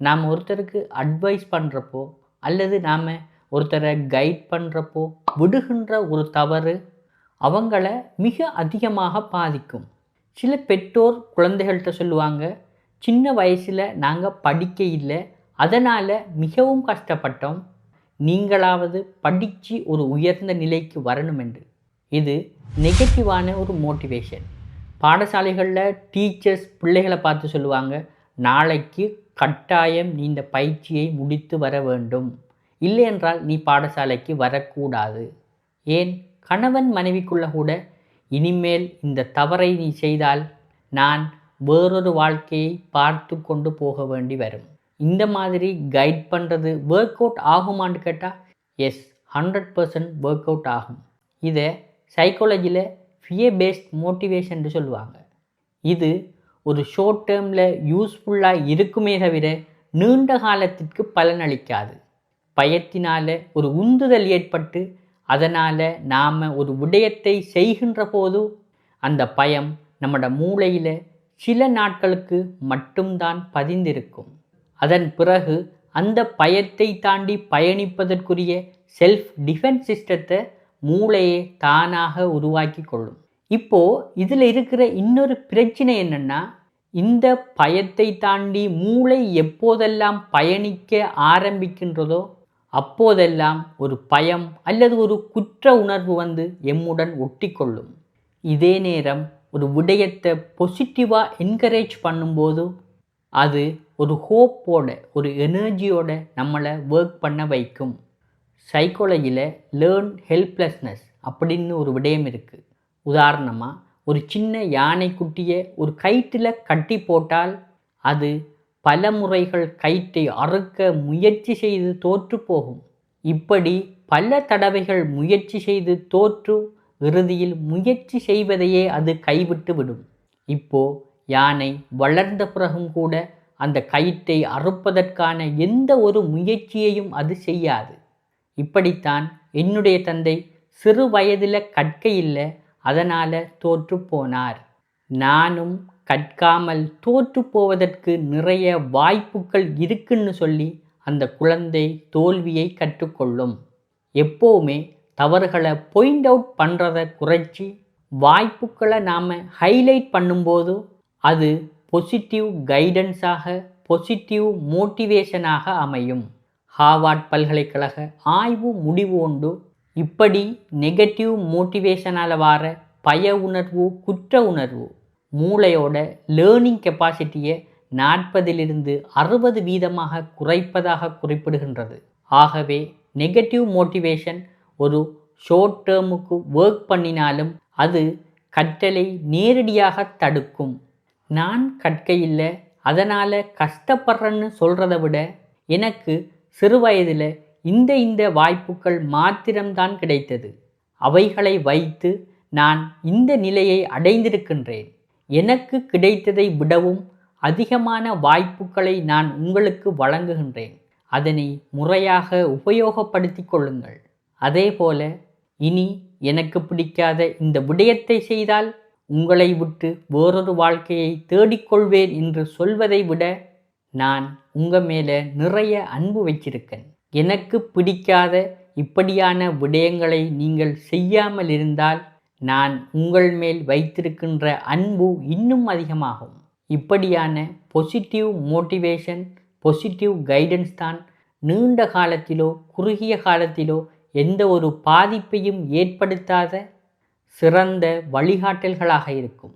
நாம் ஒருத்தருக்கு அட்வைஸ் பண்ணுறப்போ அல்லது நாம் ஒருத்தரை கைட் பண்ணுறப்போ விடுகின்ற ஒரு தவறு அவங்கள மிக அதிகமாக பாதிக்கும். சில பெற்றோர் குழந்தைகள்கிட்ட சொல்லுவாங்க சின்ன வயசில் நாங்கள் படிக்க இல்லை அதனால் மிகவும் கஷ்டப்பட்டோம். நீங்களாவது படித்து ஒரு உயர்ந்த நிலைக்கு வரணும் என்று. இது நெகட்டிவான ஒரு மோட்டிவேஷன் பாடசாலைகளில் டீச்சர்ஸ் பிள்ளைகளை பார்த்து சொல்லுவாங்க நாளைக்கு கட்டாயம் நீ இந்த பயிற்சியை முடித்து வர வேண்டும். இல்லையென்றால் நீ பாடசாலைக்கு வரக்கூடாது. ஏன்? கணவன் மனைவிக்குள்ள கூட இனிமேல் இந்த தவறை நீ செய்தால் நான் வேறொரு வாழ்க்கையை பார்த்து கொண்டு போக வேண்டி வரும். இந்த மாதிரி கைட் பண்ணுறது ஒர்க் அவுட் ஆகுமான்னு கேட்டால் yes hundred percent work out ஆகும். இதை சைக்காலஜியில் ஃபியர் பேஸ்ட் மோட்டிவேஷன் சொல்லுவாங்க. இது ஒரு ஷார்ட் டேர்மில் யூஸ்ஃபுல்லாக இருக்குமே தவிர நீண்ட காலத்திற்கு பலனளிக்காது பயத்தினால் ஒரு உந்துதல் ஏற்பட்டு அதனால் நாம் ஒரு விடயத்தை செய்கின்ற போது அந்த பயம் நம்மட மூளையில் சில நாட்களுக்கு மட்டும்தான் பதிந்திருக்கும். அதன் பிறகு அந்த பயத்தை தாண்டி பயணிப்பதற்குரிய செல்ஃப் டிஃபென்ஸ் சிஸ்டத்தை மூளையே தானாக உருவாக்கி கொள்ளும். இப்போ இதில் இருக்கிற இன்னொரு பிரச்சனை என்னென்னா இந்த பயத்தை தாண்டி மூளை எப்போதெல்லாம் பயணிக்க ஆரம்பிக்கின்றதோ அப்போதெல்லாம் ஒரு பயம் அல்லது ஒரு குற்ற உணர்வு வந்து எம்முடன் ஒட்டிக்கொள்ளும். இதே நேரம் ஒரு விடயத்தை பொசிட்டிவாக என்கரேஜ் பண்ணும்போது அது ஒரு ஹோப்போட ஒரு எனர்ஜியோட நம்மளை ஒர்க் பண்ண வைக்கும். சைக்காலஜியில் லேர்ன் ஹெல்ப்லெஸ்னஸ் அப்படின்னு ஒரு விடயம் இருக்குது உதாரணமாக ஒரு சின்ன யானைக்குட்டியை ஒரு கயிற்றில் கட்டி போட்டால் அது பல முறைகள் கயிற்றை அறுக்க முயற்சி செய்து தோற்று போகும். இப்படி பல தடவைகள் முயற்சி செய்து தோற்று இறுதியில் முயற்சி செய்வதையே அது கைவிட்டு விடும். இப்போ யானை வளர்ந்த பிறகும் கூட அந்த கயிற்றை அறுப்பதற்கான எந்த ஒரு முயற்சியையும் அது செய்யாது. இப்படித்தான் என்னுடைய தந்தை சிறு வயதில் கற்க இல்லை அதனால் தோற்று போனார். நானும் கற்காமல் தோற்று போவதற்கு நிறைய வாய்ப்புகள் இருக்குன்னு சொல்லி அந்த குழந்தை தோல்வியை கற்றுக்கொள்ளும். எப்போவுமே தவறுகளை பாயிண்ட் அவுட் பண்ணுறதை குறைச்சி வாய்ப்புகளை நாம் ஹைலைட் பண்ணும்போது அது பொசிட்டிவ் கைடன்ஸாக பொசிட்டிவ் மோட்டிவேஷனாக அமையும். ஹாவார்ட் பல்கலைக்கழக ஆய்வு முடிவு உண்டு இப்படி நெகட்டிவ் மோட்டிவேஷனால் வர பய உணர்வு குற்ற உணர்வு மூளையோட லேர்னிங் கெப்பாசிட்டியை நாற்பதிலிருந்து அறுபது வீதமாக குறைப்பதாக குறிப்பிடுகின்றது. ஆகவே நெகட்டிவ் மோட்டிவேஷன் ஒரு ஷார்ட் டேர்முக்கு ஒர்க் பண்ணினாலும் அது கற்றலை நேரடியாக தடுக்கும். நான் கற்க இல்லை அதனால் கஷ்டப்படுறேன்னு சொல்கிறத விட எனக்கு சிறு வயதில் இந்த இந்த வாய்ப்புகள் மாத்திரம்தான் கிடைத்தது. அவைகளை வைத்து நான் இந்த நிலையை அடைந்திருக்கின்றேன். எனக்கு கிடைத்ததை விடவும் அதிகமான வாய்ப்புகளை நான் உங்களுக்கு வழங்குகின்றேன். அதனை முறையாக உபயோகப்படுத்தி கொள்ளுங்கள். அதே போல இனி எனக்கு பிடிக்காத இந்த விடயத்தை செய்தால் உங்களை விட்டு வேறொரு வாழ்க்கையை தேடிக்கொள்வேன் என்று சொல்வதை விட நான் உங்கள் மேலே நிறைய அன்பு வச்சிருக்கேன் எனக்கு பிடிக்காத இப்படியான விடயங்களை நீங்கள் செய்யாமல் இருந்தால் நான் உங்கள் மேல் வைத்திருக்கின்ற அன்பு இன்னும் அதிகமாகும். இப்படியான பொசிட்டிவ் மோட்டிவேஷன் பொசிட்டிவ் கைடன்ஸ் தான் நீண்ட காலத்திலோ குறுகிய காலத்திலோ எந்த ஒரு பாதிப்பையும் ஏற்படுத்தாத சிறந்த வழிகாட்டல்களாக இருக்கும்.